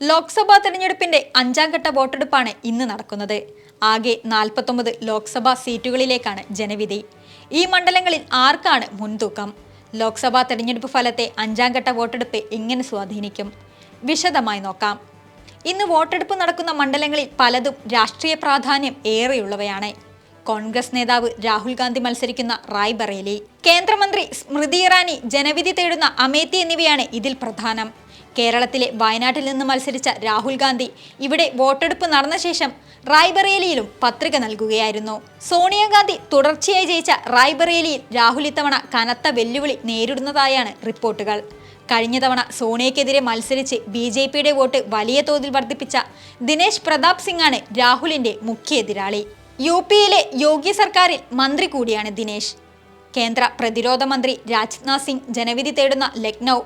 ലോക്സഭാ തെരഞ്ഞെടുപ്പിന്റെ അഞ്ചാം ഘട്ട വോട്ടെടുപ്പാണ് ഇന്ന് നടക്കുന്നത്. ആകെ നാൽപ്പത്തൊമ്പത് ലോക്സഭാ സീറ്റുകളിലേക്കാണ് ജനവിധി. ഈ മണ്ഡലങ്ങളിൽ ആർക്കാണ് മുൻതൂക്കം? ലോക്സഭാ തെരഞ്ഞെടുപ്പ് ഫലത്തെ അഞ്ചാം ഘട്ട വോട്ടെടുപ്പ് എങ്ങനെ സ്വാധീനിക്കും? വിശദമായി നോക്കാം. ഇന്ന് വോട്ടെടുപ്പ് നടക്കുന്ന മണ്ഡലങ്ങളിൽ പലതും രാഷ്ട്രീയ പ്രാധാന്യം ഏറെയുള്ളവയാണ്. കോൺഗ്രസ് നേതാവ് രാഹുൽ ഗാന്ധി മത്സരിക്കുന്ന റായ്ബറേലി. കേന്ദ്രമന്ത്രി സ്മൃതി ഇറാനി ജനവിധി തേടുന്ന അമേത്തി എന്നിവയാണ് ഇതിൽ പ്രധാനം. കേരളത്തിലെ വയനാട്ടിൽ നിന്ന് മത്സരിച്ച രാഹുൽ ഗാന്ധി ഇവിടെ വോട്ടെടുപ്പ് നടന്ന ശേഷം റായ്ബറേലിയിലും പത്രിക നൽകുകയായിരുന്നു. സോണിയാഗാന്ധി തുടർച്ചയായി ജയിച്ച റായ്ബറേലിയിൽ രാഹുൽ ഇത്തവണ കനത്ത വെല്ലുവിളി നേരിടുന്നതായാണ് റിപ്പോർട്ടുകൾ. കഴിഞ്ഞ തവണ സോണിയക്കെതിരെ മത്സരിച്ച് ബി ജെ പിയുടെ വോട്ട് വലിയ തോതിൽ വർദ്ധിപ്പിച്ച ദിനേശ് പ്രതാപ് സിംഗാണ് രാഹുലിന്റെ മുഖ്യ എതിരാളി. യു പിയിലെ യോഗി സർക്കാരിൽ മന്ത്രി കൂടിയാണ് ദിനേശ്. കേന്ദ്ര പ്രതിരോധ മന്ത്രി രാജ്നാഥ് സിംഗ് ജനവിധി തേടുന്ന ലക്നൗ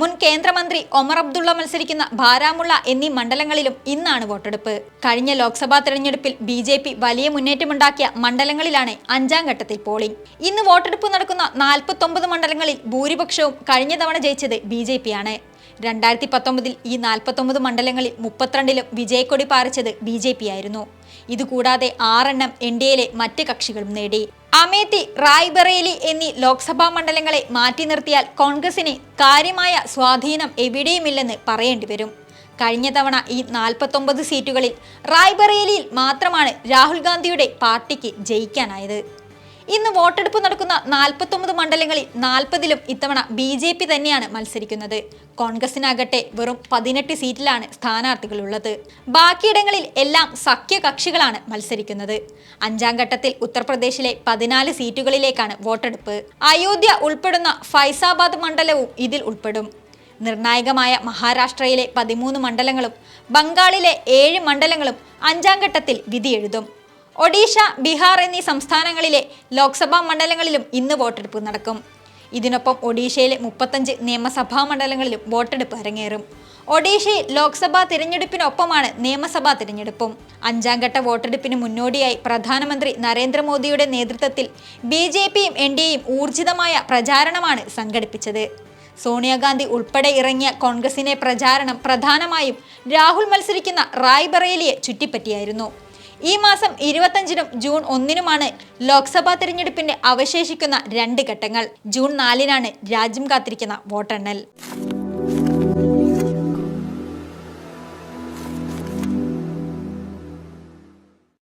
മുൻ കേന്ദ്രമന്ത്രി ഒമർ അബ്ദുള്ള മത്സരിക്കുന്ന ബാരാമുള്ള എന്നീ മണ്ഡലങ്ങളിലും ഇന്നാണ് വോട്ടെടുപ്പ്. കഴിഞ്ഞ ലോക്സഭാ തെരഞ്ഞെടുപ്പിൽ ബി ജെ പി വലിയ മുന്നേറ്റമുണ്ടാക്കിയ മണ്ഡലങ്ങളിലാണ് അഞ്ചാം ഘട്ടത്തിൽ പോളിംഗ്. ഇന്ന് വോട്ടെടുപ്പ് നടക്കുന്ന നാൽപ്പത്തൊമ്പത് മണ്ഡലങ്ങളിൽ ഭൂരിപക്ഷവും കഴിഞ്ഞ തവണ ജയിച്ചത് ബി ജെ പി ആണ്. രണ്ടായിരത്തി പത്തൊമ്പതിൽ ഈ നാൽപ്പത്തൊമ്പത് മണ്ഡലങ്ങളിൽ മുപ്പത്തിരണ്ടിലും വിജയക്കൊടി പാറിച്ചത് ബി ജെ പി ആയിരുന്നു. ഇതുകൂടാതെ ആറെണ്ണം എൻ ഡി എയിലെ മറ്റ് കക്ഷികളും നേടി. അമേത്തി റായ്ബറേലി എന്നീ ലോക്സഭാ മണ്ഡലങ്ങളെ മാറ്റി നിർത്തിയാൽ കോൺഗ്രസിന് കാര്യമായ സ്വാധീനം എവിടെയുമില്ലെന്ന് പറയേണ്ടി വരും. കഴിഞ്ഞ തവണ ഈ നാൽപ്പത്തൊമ്പത് സീറ്റുകളിൽ റായ്ബറേലിയിൽ മാത്രമാണ് രാഹുൽ ഗാന്ധിയുടെ പാർട്ടിക്ക് ജയിക്കാനായത്. ഇന്ന് വോട്ടെടുപ്പ് നടക്കുന്ന നാൽപ്പത്തൊമ്പത് മണ്ഡലങ്ങളിൽ നാൽപ്പതിലും ഇത്തവണ ബി ജെ പി തന്നെയാണ് മത്സരിക്കുന്നത്. കോൺഗ്രസിനാകട്ടെ വെറും പതിനെട്ട് സീറ്റിലാണ് സ്ഥാനാർത്ഥികളുള്ളത്. ബാക്കിയിടങ്ങളിൽ എല്ലാം സഖ്യകക്ഷികളാണ് മത്സരിക്കുന്നത്. അഞ്ചാം ഘട്ടത്തിൽ ഉത്തർപ്രദേശിലെ പതിനാല് സീറ്റുകളിലേക്കാണ് വോട്ടെടുപ്പ്. അയോധ്യ ഉൾപ്പെടുന്ന ഫൈസാബാദ് മണ്ഡലവും ഇതിൽ ഉൾപ്പെടും. നിർണായകമായ മഹാരാഷ്ട്രയിലെ പതിമൂന്ന് മണ്ഡലങ്ങളും ബംഗാളിലെ ഏഴ് മണ്ഡലങ്ങളും അഞ്ചാം ഘട്ടത്തിൽ വിധിയെഴുതും. ഒഡീഷ ബീഹാർ എന്നീ സംസ്ഥാനങ്ങളിലെ ലോക്സഭാ മണ്ഡലങ്ങളിലും ഇന്ന് വോട്ടെടുപ്പ് നടക്കും. ഇതിനൊപ്പം ഒഡീഷയിലെ മുപ്പത്തഞ്ച് നിയമസഭാ മണ്ഡലങ്ങളിലും വോട്ടെടുപ്പ് അരങ്ങേറും. ഒഡീഷയിൽ ലോക്സഭാ തിരഞ്ഞെടുപ്പിനൊപ്പമാണ് നിയമസഭാ തിരഞ്ഞെടുപ്പും. അഞ്ചാം ഘട്ട വോട്ടെടുപ്പിന് മുന്നോടിയായി പ്രധാനമന്ത്രി നരേന്ദ്രമോദിയുടെ നേതൃത്വത്തിൽ ബി ജെ പിയും എൻ ഡി എയും ഊർജിതമായ പ്രചാരണമാണ് സംഘടിപ്പിച്ചത്. സോണിയാഗാന്ധി ഉൾപ്പെടെ ഇറങ്ങിയ കോൺഗ്രസിനെ പ്രചാരണം പ്രധാനമായും രാഹുൽ മത്സരിക്കുന്ന റായ്ബറേലിയെ ചുറ്റിപ്പറ്റിയായിരുന്നു. ഈ മാസം ഇരുപത്തഞ്ചിനും ജൂൺ ഒന്നിനുമാണ് ലോക്സഭാ തെരഞ്ഞെടുപ്പിന്റെ അവശേഷിക്കുന്ന രണ്ട് ഘട്ടങ്ങൾ. ജൂൺ നാലിനാണ് രാജ്യം കാത്തിരിക്കുന്ന വോട്ടെണ്ണൽ.